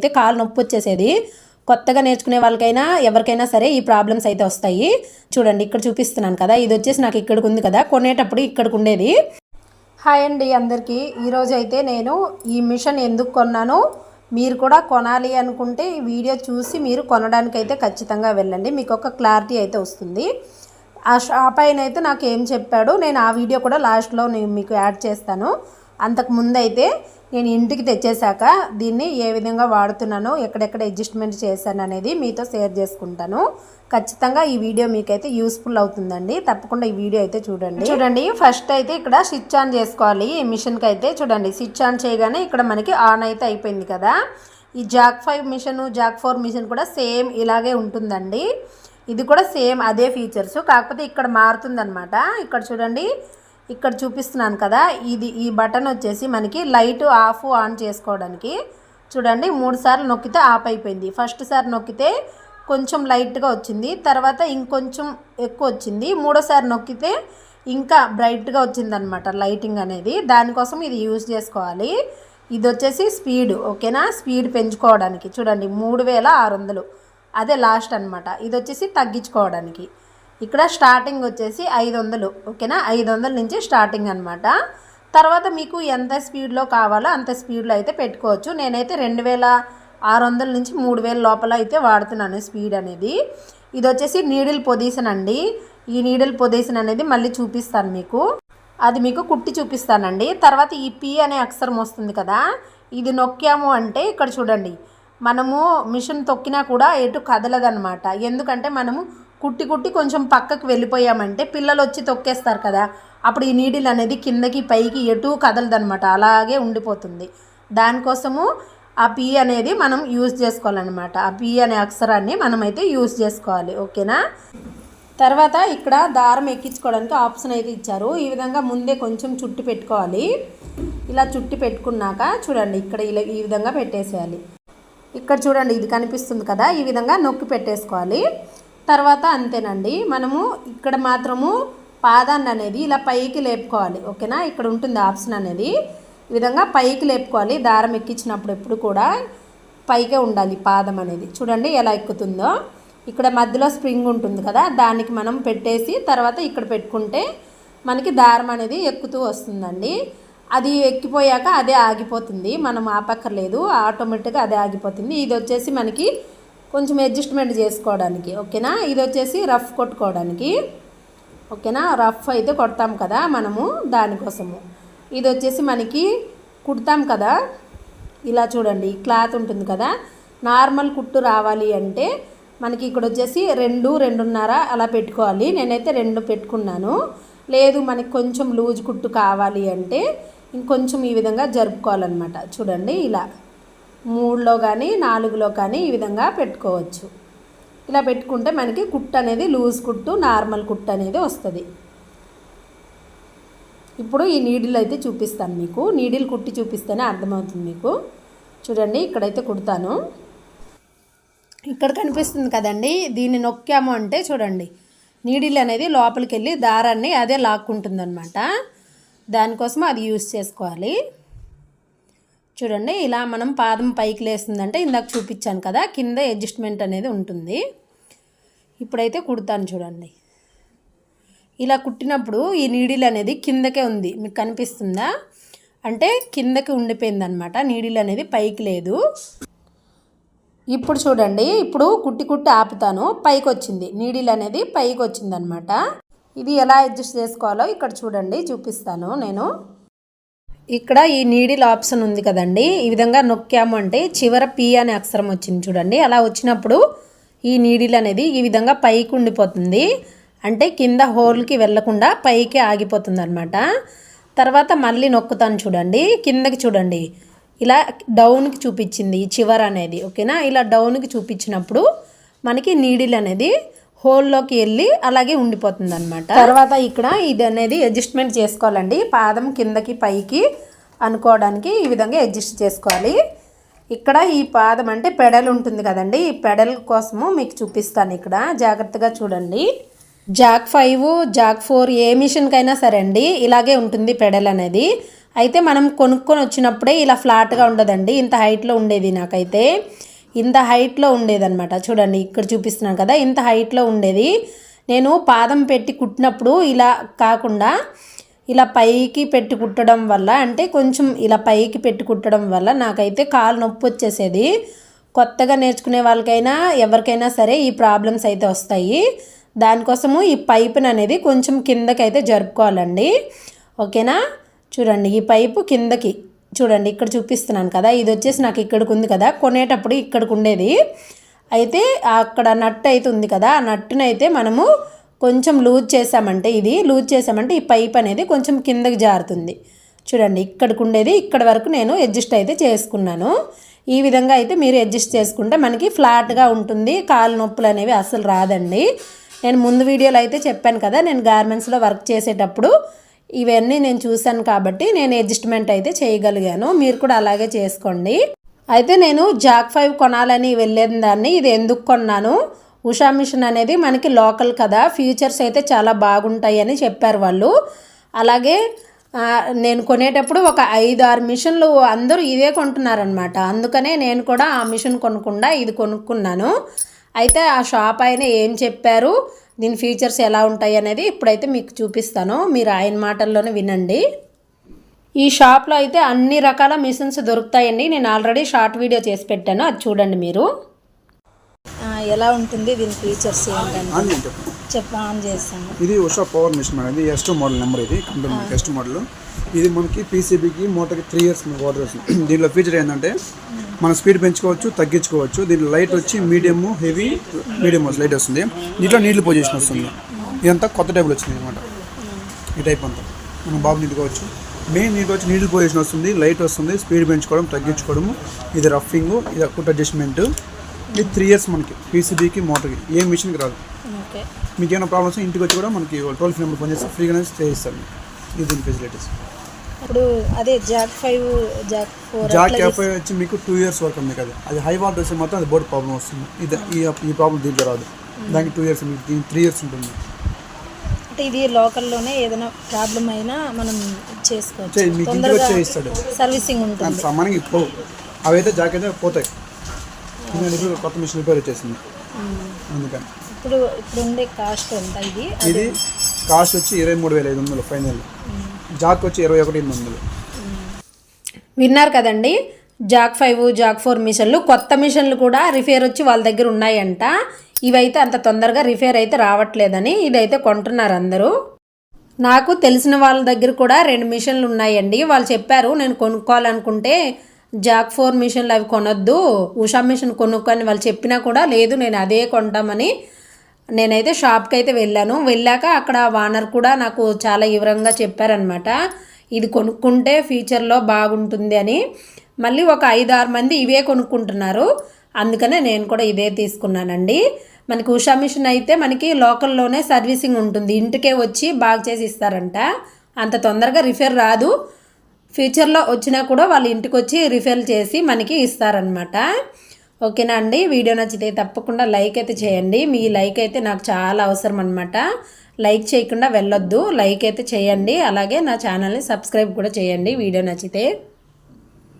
అయితే కాలు నొప్పి వచ్చేసేది. కొత్తగా నేర్చుకునే వాళ్ళకైనా ఎవరికైనా సరే ఈ ప్రాబ్లమ్స్ అయితే వస్తాయి. చూడండి ఇక్కడ చూపిస్తున్నాను కదా ఇది వచ్చేసి నాకు ఇక్కడికి ఉంది కదా కొనేటప్పుడు ఇక్కడికి ఉండేది. హాయ్ అండి అందరికీ. ఈరోజు అయితే నేను ఈ మిషన్ ఎందుకు కొన్నాను? మీరు కూడా కొనాలి అనుకుంటే ఈ వీడియో చూసి మీరు కొనడానికి అయితే ఖచ్చితంగా వెళ్ళండి. మీకు ఒక క్లారిటీ అయితే వస్తుంది. ఆ షాప్ ఆయన అయితే నాకు ఏం చెప్పాడు నేను ఆ వీడియో కూడా లాస్ట్లో నేను మీకు యాడ్ చేస్తాను. అంతకు ముందు అయితే నేను ఇంటికి తెచ్చేసాక దీన్ని ఏ విధంగా వాడుతున్నానో ఎక్కడెక్కడ అడ్జస్ట్మెంట్ చేశాను అనేది మీతో షేర్ చేసుకుంటాను. ఖచ్చితంగా ఈ వీడియో మీకైతే యూస్ఫుల్ అవుతుందండి. తప్పకుండా ఈ వీడియో అయితే చూడండి. చూడండి ఫస్ట్ అయితే ఇక్కడ స్విచ్ ఆన్ చేసుకోవాలి. ఈ మిషన్కి అయితే చూడండి స్విచ్ ఆన్ చేయగానే ఇక్కడ మనకి ఆన్ అయితే అయిపోయింది కదా. ఈ Jack five machine Jack four machine కూడా సేమ్ ఇలాగే ఉంటుందండి. ఇది కూడా సేమ్ అదే ఫీచర్స్ కాకపోతే ఇక్కడ మారుతుందనమాట ఇక్కడ చూడండి ఇక్కడ చూపిస్తున్నాను కదా ఇది ఈ బటన్ వచ్చేసి మనకి లైట్ ఆఫ్ ఆన్ చేసుకోవడానికి. చూడండి మూడు సార్లు నొక్కితే ఆఫ్ అయిపోయింది. ఫస్ట్ సారి నొక్కితే కొంచెం లైట్గా వచ్చింది తర్వాత ఇంకొంచెం ఎక్కువ వచ్చింది. మూడోసారి నొక్కితే ఇంకా బ్రైట్గా వచ్చిందనమాట లైటింగ్ అనేది. దానికోసం ఇది యూజ్ చేసుకోవాలి. ఇది వచ్చేసి స్పీడ్ ఓకేనా? స్పీడ్ పెంచుకోవడానికి. చూడండి మూడు వేల ఆరు వందలు. అదే లాస్ట్ అనమాట ఇది వచ్చేసి తగ్గించుకోవడానికి. ఇక్కడ స్టార్టింగ్ వచ్చేసి ఐదు వందలు ఓకేనా? ఐదు వందల నుంచి స్టార్టింగ్ అనమాట తర్వాత మీకు ఎంత స్పీడ్లో కావాలో అంత స్పీడ్లో అయితే పెట్టుకోవచ్చు. నేనైతే రెండు వేల ఆరు వందల నుంచి మూడు వేల లోపల అయితే వాడుతున్నాను స్పీడ్ అనేది. ఇది వచ్చేసి నీడిల్ పొజిషన్ అండి. ఈ నీడిల్ పొజిషన్ అనేది మళ్ళీ చూపిస్తాను మీకు. అది మీకు కుట్టి చూపిస్తానండి. తర్వాత ఈ పి అనే అక్షరం వస్తుంది కదా ఇది నొక్కాము అంటే ఇక్కడ చూడండి మనము మిషన్ తొక్కినా కూడా ఎటు కదలదనమాట ఎందుకంటే మనము కుట్టి కుట్టి కొంచెం పక్కకు వెళ్ళిపోయామంటే పిల్లలు వచ్చి తొక్కేస్తారు కదా. అప్పుడు ఈ నీడిల్ అనేది కిందకి పైకి ఎటు కదలదనమాట. అలాగే ఉండిపోతుంది. దానికోసము ఆ పి అనేది మనం యూజ్ చేసుకోవాలన్నమాట. ఆ పి అనే అక్షరాన్ని మనమైతే యూజ్ చేసుకోవాలి. ఓకేనా? తర్వాత ఇక్కడ దారం ఎక్కించుకోవడానికి ఆప్షన్ అయితే ఇచ్చారు. ఈ విధంగా ముందే కొంచెం చుట్టి పెట్టుకోవాలి. ఇలా చుట్టి పెట్టుకున్నాక చూడండి ఇక్కడ ఇలా ఈ విధంగా పెట్టేసేయాలి. ఇక్కడ చూడండి ఇది కనిపిస్తుంది కదా. ఈ విధంగా నొక్కి పెట్టేసుకోవాలి. తర్వాత అంతేనండి. మనము ఇక్కడ మాత్రము పాదాన్ని అనేది ఇలా పైకి లేపుకోవాలి. ఓకేనా? ఇక్కడ ఉంటుంది ఆప్షన్ అనేది. ఈ విధంగా పైకి లేపుకోవాలి. దారం ఎక్కించినప్పుడు ఎప్పుడు కూడా పైకే ఉండాలి పాదం అనేది. చూడండి ఎలా ఎక్కుతుందో. ఇక్కడ మధ్యలో స్ప్రింగ్ ఉంటుంది కదా దానికి మనం పెట్టేసి తర్వాత ఇక్కడ పెట్టుకుంటే మనకి దారం అనేది ఎక్కుతూ వస్తుందండి. అది ఎక్కిపోయాక అదే ఆగిపోతుంది. మనం ఆపక్కర్లేదు. ఆటోమేటిక్గా అదే ఆగిపోతుంది. ఇది వచ్చేసి మనకి కొంచెం అడ్జస్ట్మెంట్ చేసుకోవడానికి ఓకేనా? ఇది వచ్చేసి రఫ్ కొట్టుకోవడానికి ఓకేనా? రఫ్ అయితే కొడతాం కదా మనము దానికోసము. ఇది వచ్చేసి మనకి కుడతాం కదా? ఇలా చూడండి క్లాత్ ఉంటుంది కదా? నార్మల్ కుట్టు రావాలి అంటే మనకి ఇక్కడ వచ్చేసి రెండు రెండున్నర అలా పెట్టుకోవాలి. నేనైతే రెండు పెట్టుకున్నాను. లేదు మనకి కొంచెం లూజ్ కుట్టు కావాలి అంటే ఇంకొంచెం ఈ విధంగా జరుపుకోవాలన్నమాట. చూడండి ఇలా. మూడులో కానీ నాలుగులో కానీ ఈ విధంగా పెట్టుకోవచ్చు. ఇలా పెట్టుకుంటే మనకి కుట్టు అనేది లూజ్ కుట్టు నార్మల్ కుట్టు అనేది వస్తుంది. ఇప్పుడు ఈ నీడిల్ అయితే చూపిస్తాను మీకు. నీడిల్ కుట్టి చూపిస్తేనే అర్థమవుతుంది మీకు. చూడండి ఇక్కడైతే కుడతాను. ఇక్కడ కనిపిస్తుంది కదండి దీన్ని నొక్కాము అంటే చూడండి నీడిల్ అనేది లోపలికి వెళ్ళి దారాన్ని అదే లాక్కుంటుంది అనమాట దానికోసం అది యూస్ చేసుకోవాలి. చూడండి ఇలా మనం పాదం పైకి లేస్తుందంటే ఇందాక చూపించాను కదా కింద అడ్జస్ట్మెంట్ అనేది ఉంటుంది. ఇప్పుడైతే కుడతాను చూడండి. ఇలా కుట్టినప్పుడు ఈ నీడిల్ అనేది కిందకే ఉంది. మీకు కనిపిస్తుందా? అంటే కిందకి ఉండిపోయింది అనమాట నీడిల్ అనేది పైకి లేదు. ఇప్పుడు చూడండి ఇప్పుడు కుట్టి కుట్టి ఆపుతాను. పైకి వచ్చింది. నీడిల్ అనేది పైకి వచ్చింది అనమాట ఇది ఎలా అడ్జస్ట్ చేసుకోవాలో ఇక్కడ చూడండి చూపిస్తాను నేను. ఇక్కడ ఈ నీడిల్ ఆప్షన్ ఉంది కదండి. ఈ విధంగా నొక్కాము అంటే చివర పి అనే అక్షరం వచ్చింది చూడండి. అలా వచ్చినప్పుడు ఈ నీడిల్ అనేది ఈ విధంగా పైకి ఉండిపోతుంది. అంటే కింద హోల్కి వెళ్ళకుండా పైకి ఆగిపోతుంది అనమాట తర్వాత మళ్ళీ నొక్కుతాను చూడండి. కిందకి చూడండి. ఇలా డౌన్కి చూపించింది ఈ చివర అనేది ఓకేనా? ఇలా డౌన్కి చూపించినప్పుడు మనకి నీడిల్ అనేది హోల్లోకి వెళ్ళి అలాగే ఉండిపోతుంది అనమాట తర్వాత ఇక్కడ ఇది అనేది అడ్జస్ట్మెంట్ చేసుకోవాలండి. పాదం కిందకి పైకి అనుకోవడానికి ఈ విధంగా అడ్జస్ట్ చేసుకోవాలి. ఇక్కడ ఈ పాదం అంటే పెడల్ ఉంటుంది కదండి. ఈ పెడల్ కోసము మీకు చూపిస్తాను ఇక్కడ. జాగ్రత్తగా చూడండి. జాక్ ఫైవ్ జాక్ ఫోర్ ఏ మిషన్కైనా సరే అండి ఇలాగే ఉంటుంది పెడల్ అనేది. అయితే మనం కొనుక్కొని వచ్చినప్పుడే ఇలా ఫ్లాట్గా ఉండదండి ఇంత హైట్లో ఉండేది నాకైతే. ఇంత హైట్లో ఉండేదన్నమాట. చూడండి ఇక్కడ చూపిస్తున్నాను కదా ఇంత హైట్లో ఉండేది. నేను పాదం పెట్టి కుట్టినప్పుడు ఇలా కాకుండా ఇలా పైకి పెట్టి కుట్టడం వల్ల అంటే కొంచెం ఇలా పైకి పెట్టి కుట్టడం వల్ల నాకైతే కాలు నొప్పి వచ్చేసేది. కొత్తగా నేర్చుకునే వాళ్ళకైనా ఎవరికైనా సరే ఈ ప్రాబ్లమ్స్ అయితే వస్తాయి. దానికోసము ఈ పైపుని అనేది కొంచెం కిందకైతే జరుపుకోవాలండి. ఓకేనా? చూడండి ఈ పైపు కిందకి. చూడండి ఇక్కడ చూపిస్తున్నాను కదా ఇది వచ్చేసి నాకు ఇక్కడికి ఉంది కదా కొనేటప్పుడు ఇక్కడికి ఉండేది. అయితే అక్కడ నట్ అయితే ఉంది కదా ఆ నట్టునైతే మనము కొంచెం లూజ్ చేసామంటే ఇది లూజ్ చేసామంటే ఈ పైప్ అనేది కొంచెం కిందకి జారుతుంది. చూడండి ఇక్కడికి ఉండేది ఇక్కడ వరకు నేను అడ్జస్ట్ అయితే చేసుకున్నాను. ఈ విధంగా అయితే మీరు అడ్జస్ట్ చేసుకుంటే మనకి ఫ్లాట్గా ఉంటుంది కాలు నొప్పులు అనేవి అసలు రాదండి. నేను ముందు వీడియోలో అయితే చెప్పాను కదా నేను గార్మెంట్స్లో వర్క్ చేసేటప్పుడు ఇవన్నీ నేను చూశాను కాబట్టి నేను అడ్జస్ట్మెంట్ అయితే చేయగలిగాను. మీరు కూడా అలాగే చేసుకోండి. అయితే నేను జాక్ ఫైవ్ కొనాలని వెళ్ళిన దాన్ని ఇది ఎందుకు కొన్నాను? ఉషా మిషన్ అనేది మనకి లోకల్ కదా ఫ్యూచర్స్ అయితే చాలా బాగుంటాయి అని చెప్పారు వాళ్ళు. అలాగే నేను కొనేటప్పుడు ఒక ఐదు ఆరు మిషన్లు అందరూ ఇదే కొంటున్నారనమాట అందుకనే నేను కూడా ఆ మిషన్ కొనకుండా ఇది కొనుక్కున్నాను. అయితే ఆ షాప్ ఆయన ఏం చెప్పారు? దీని ఫీచర్స్ ఎలా ఉంటాయి అనేది ఇప్పుడైతే మీకు చూపిస్తాను. మీరు ఆయన మాటల్లోనే వినండి. ఈ షాప్లో అయితే అన్ని రకాల మిషన్స్ దొరుకుతాయండి. నేను ఆల్రెడీ షార్ట్ వీడియో చేసి పెట్టాను. అది చూడండి మీరు. ఎలా ఉంటుంది దీని ఫీచర్స్ ఏంటంటే ఆన్ చేయండి. చెప్పండి చెప్ప. ఆన్ చేస్తాను. ఇది ఉషా పవర్ మిషన్ మేడం. ఇది ఎస్ టూ మోడల్ నెంబర్ ఇది. కంపెనీ ఎస్ టూ మోడల్ ఇది మనకి పీసీబీకి మోటార్కి త్రీ ఇయర్స్ వాటర్ వస్తుంది దీనిలో ఫీచర్ ఏంటంటే మన స్పీడ్ పెంచుకోవచ్చు తగ్గించుకోవచ్చు. దీనిలో లైట్ వచ్చి మీడియం హెవీ మీడియం లైట్ వస్తుంది. దీంట్లో నీళ్ళు పొజిషన్ వస్తుంది. ఇదంతా కొత్త టైపులో వచ్చింది అనమాట ఈ టైప్ అంతా. మనం బాగా నిండుకోవచ్చు. మెయిన్ నీటి వచ్చి నీళ్ళు పొజిషన్ వస్తుంది లైట్ వస్తుంది. స్పీడ్ పెంచుకోవడం తగ్గించుకోవడము. ఇది రఫింగ్ ఇది కుట్ అడ్జస్ట్మెంట్ ఇది త్రీ ఇయర్స్ మనకి పీసీబీకి మోటార్కి. ఏ మిషన్కి రాదు. మీకు ఏమైనా ప్రాబ్లమ్స్ ఇంటికి వచ్చి కూడా మనకి టోల్ ఫ్రీ నెంబర్ ఫోన్ చేస్తే ఫ్రీగానే చేయిస్తాను దీని ఫెసిలిటీస్. ఇప్పుడు అదే Jack five Jack four Jack క్యాఫ్ వచ్చి మీకు టూ ఇయర్స్ వరకు ఉంది కదా. అది హై వాటర్ వస్తే మాత్రం అది బోర్డు ప్రాబ్లం వస్తుంది. ఇది ఈ ఈ ప్రాబ్లం దీంట్లో రాదు. దానికి టూ ఇయర్స్ మీకు దీనికి త్రీ ఇయర్స్ ఉంటుంది. అంటే ఇది లోకల్లోనే ఏదైనా ప్రాబ్లం అయినా మనం చేసుకోవచ్చు. వచ్చి చేయిస్తాడు. సర్వీసింగ్ ఉంటుంది. సామాన్యంగా ఇప్పుడు అవైతే జాక్ అయితే పోతాయి. కొత్త మిషన్ రిపేర్ వచ్చేసింది అందుకని. ఇప్పుడు ఇప్పుడు ఉండే కాస్ట్ ఎంత ఇది? ఇది కాస్ట్ వచ్చి ఇరవై మూడు వేల ఐదు వందలు ఫైనల్. జాక్ వచ్చి ఇరవై ఒకటి ఎనిమిది వందలు. విన్నారు కదండి? జాక్ ఫైవ్ జాక్ ఫోర్ మిషన్లు. కొత్త మిషన్లు కూడా రిఫేర్ వచ్చి వాళ్ళ దగ్గర ఉన్నాయంట. ఇవైతే అంత తొందరగా రిఫేర్ అయితే రావట్లేదని ఇదైతే కొంటున్నారు అందరూ. నాకు తెలిసిన వాళ్ళ దగ్గర కూడా రెండు మిషన్లు ఉన్నాయండి. వాళ్ళు చెప్పారు నేను కొనుక్కోవాలనుకుంటే జాక్ ఫోర్ మిషన్లు అవి కొనొద్దు. ఉషా మిషన్ కొనుక్కొని వాళ్ళు చెప్పినా కూడా లేదు నేను అదే కొంటామని. నేనైతే షాప్కి అయితే వెళ్ళాను. వెళ్ళాక అక్కడ వానర్ కూడా నాకు చాలా వివరంగా చెప్పారనమాట ఇది కొనుక్కుంటే ఫ్యూచర్లో బాగుంటుంది అని. మళ్ళీ ఒక ఐదు ఆరు మంది ఇవే కొనుక్కుంటున్నారు. అందుకనే నేను కూడా ఇదే తీసుకున్నానండి. మనకి ఉషా మిషన్ అయితే మనకి లోకల్లోనే సర్వీసింగ్ ఉంటుంది. ఇంటికే వచ్చి బాగా చేసి ఇస్తారంట. అంత తొందరగా రిపేర్ రాదు. ఫ్యూచర్లో వచ్చినా కూడా వాళ్ళ ఇంటికి వచ్చి రిఫిల్ చేసి మనకి ఇస్తారనమాట ఓకేనా అండి? వీడియో నచ్చితే తప్పకుండా లైక్ అయితే చేయండి. మీ లైక్ అయితే నాకు చాలా అవసరం అనమాట లైక్ చేయకుండా వెళ్ళొద్దు. లైక్ అయితే చేయండి. అలాగే నా ఛానల్ని సబ్స్క్రైబ్ కూడా చేయండి. వీడియో నచ్చితే.